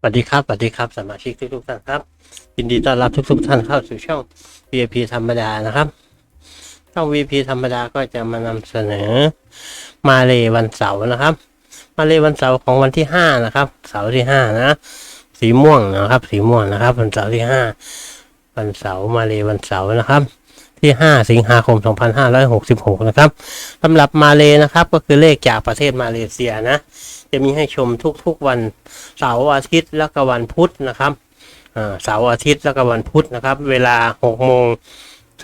สวัสดีครับสวัสดีครับสมาชิกทุกทุกๆท่านครับยินดีต้อนรับทุกทุก ๆ ท่านเข้าสู่ช่อง VIP ธรรมดานะครับช่อง VIP ธรรมดาก็จะมานำเสนอ มาเลวันเสาร์นะครับ มาเลวันเสาร์ของวันที่ห้านะครับ เสาร์ที่ห้านะ สีม่วงนะครับ สีม่วงนะครับ วันเสาร์ที่ห้าวันเสาร์มาเลวันเสาร์นะครับ ที่5สิงหาคม2566นะครับสำหรับมาเลนะครับ ก็คือเลขจากประเทศมาเลเซียนะ จะมีให้ชมทุกๆวันเสาร์อาทิตย์และก็วันพุธนะครับเสาร์อาทิตย์และก็วันพุธนะครับ เวลา6โมง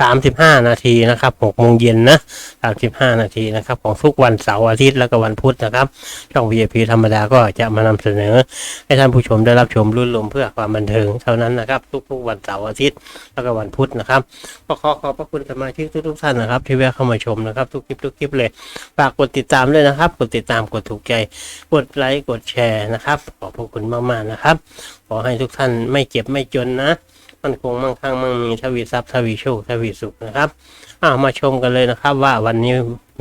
35 นาทีนะครับ6โมงเย็นนะ 35 นาทีนะครับ ของทุกวันเสาร์อาทิตย์แล้วก็วันพุธนะครับ ช่อง VIP ธรรมดาก็จะมานำเสนอ ให้ท่านผู้ชมได้รับชมรุ่นลมเพื่อความบันเทิงเท่านั้นนะครับ ทุกๆวันเสาร์อาทิตย์แล้วก็วันพุธนะครับก็ขอขอบพระคุณสมาชิกทุกๆท่านนะครับ ที่แวะเข้ามาชมนะครับ ทุกคลิปทุกคลิปเลยฝากกดติดตามด้วยนะครับ กดติดตามกดถูกใจ กดไลค์กดแชร์นะครับ ขอบพระคุณมากๆนะครับ ขอให้ทุกท่านไม่เจ็บไม่จนนะ มันคงมั่งคั่งมั่งมีทวีทรัพย์ทวีโชคทวีสุขนะครับอ้ามาชมกันเลยนะครับว่าวันนี้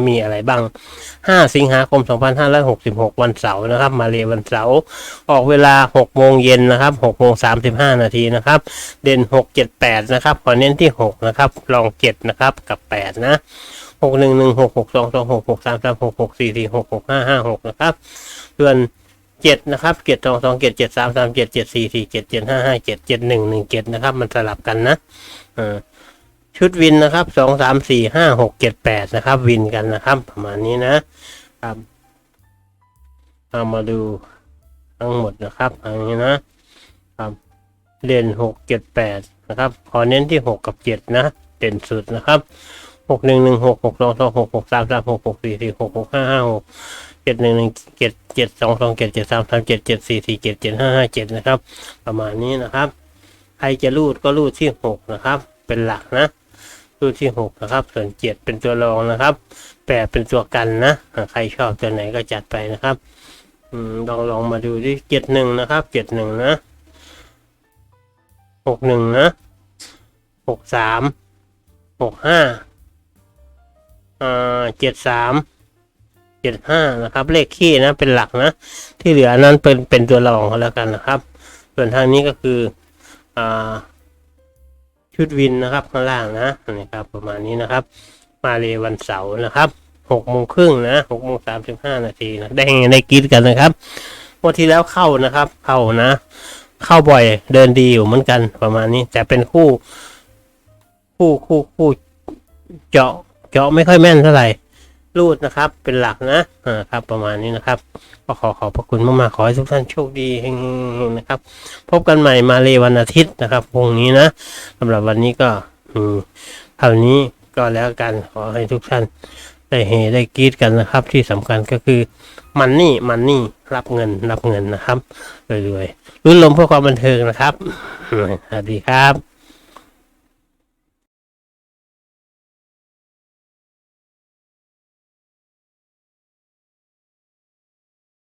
มีอะไรบ้าง 5 สิงหาคม 2566 วันเสาร์นะครับ มาเลวันเสาร์ออกเวลา 6 โมงเย็นนะครับ6โมง35 นาทีนะครับ เด่น 6 7 8 นะครับ ขอเน้นที่ 6 นะครับ ลอง 7 นะครับ กับ 8 นะ6 1 1 6 6 2 2 6 6 3 3 6 6 4 4 6 6 5 5 6 นะครับส่วน เจ็ดนะครับเจ็ดสองสองเจ็ดเจ็ดสามสามเจ็ดเจ็ดสี่สี่เจ็ดเจ็ดห้าห้าเจ็ดเจ็ดหนึ่งหนึ่งเจ็ดนะครับ มันสลับกันนะชุดวินนะครับสองสามสี่ห้าหกเจ็ดแปดนะครับ วินกันนะครับ ประมาณนี้นะครับเอามาดูทั้งหมดนะครับอันนี้นะครับเด่นหกเจ็ดแปดนะครับ ขอเน้นที่หกกับเจ็ดนะ เด่นสุดนะครับหกหนึ่งหนึ่งหกหกสองสองหกหกสามสามหกหกสี่สี่หกหกห้าห้าหก เจ็ดหนึ่งหนึ่งเจ็ดเจ็ดสองสองเจ็ดเจ็ดสามสามเจ็ดเจ็ดสี่สี่เจ็ดเจ็ดห้าห้าเจ็ดนะครับ ประมาณนี้นะครับใครจะรูดก็รูดที่หกนะครับ เป็นหลักนะรูดที่หกนะครับ ส่วนเจ็ดเป็นตัวรองนะครับแปดเป็นตัวกันนะใครชอบตัวไหนก็จัดไปนะครับอลองลองมาดูที่เจ็ดหนึ่งนะครับเจ็ดหนึ่งนะหกหนึ่งนะหกสามหกห้าอ่าเจ็ดสาม เจ็ดห้านะครับ เลขขี้นะเป็นหลักนะ ที่เหลือนั้นเป็นเป็นตัวรองแล้วกันนะครับ ส่วนทางนี้ก็คืออ่าชุดวินนะครับข้างล่างนะนี่ครับประมาณนี้นะครับ มาเลยวันเสาร์นะครับหกโมงครึ่งนะหกโมงสามสิบห้านาทีนะได้ได้กินกันนะครับวันที่แล้วเข้านะครับ เข้านะ เข้าบ่อยเดินดีอยู่เหมือนกันประมาณนี้ แต่เป็นคู่ คู่คู่คู่เจาะ เจาะไม่ค่อยแม่นเท่าไหร่ รูดนะครับ เป็นหลักนะอ่าครับ ประมาณนี้นะครับ ก็ขอขอบพระคุณมากๆขอให้ทุกท่านโชคดีเฮงๆนะครับ พบกันใหม่มาเลวันอาทิตย์นะครับพรุ่งนี้นะสำหรับวันนี้ก็อืมเท่านี้ก็แล้วกันขอให้ทุกท่านได้เฮได้กรีดกันนะครับ ที่สำคัญก็คือมันนี่มันนี่รับเงินรับเงินนะครับรวยๆรุ่นลมเพื่อความบันเทิงนะครับสวัสดีครับ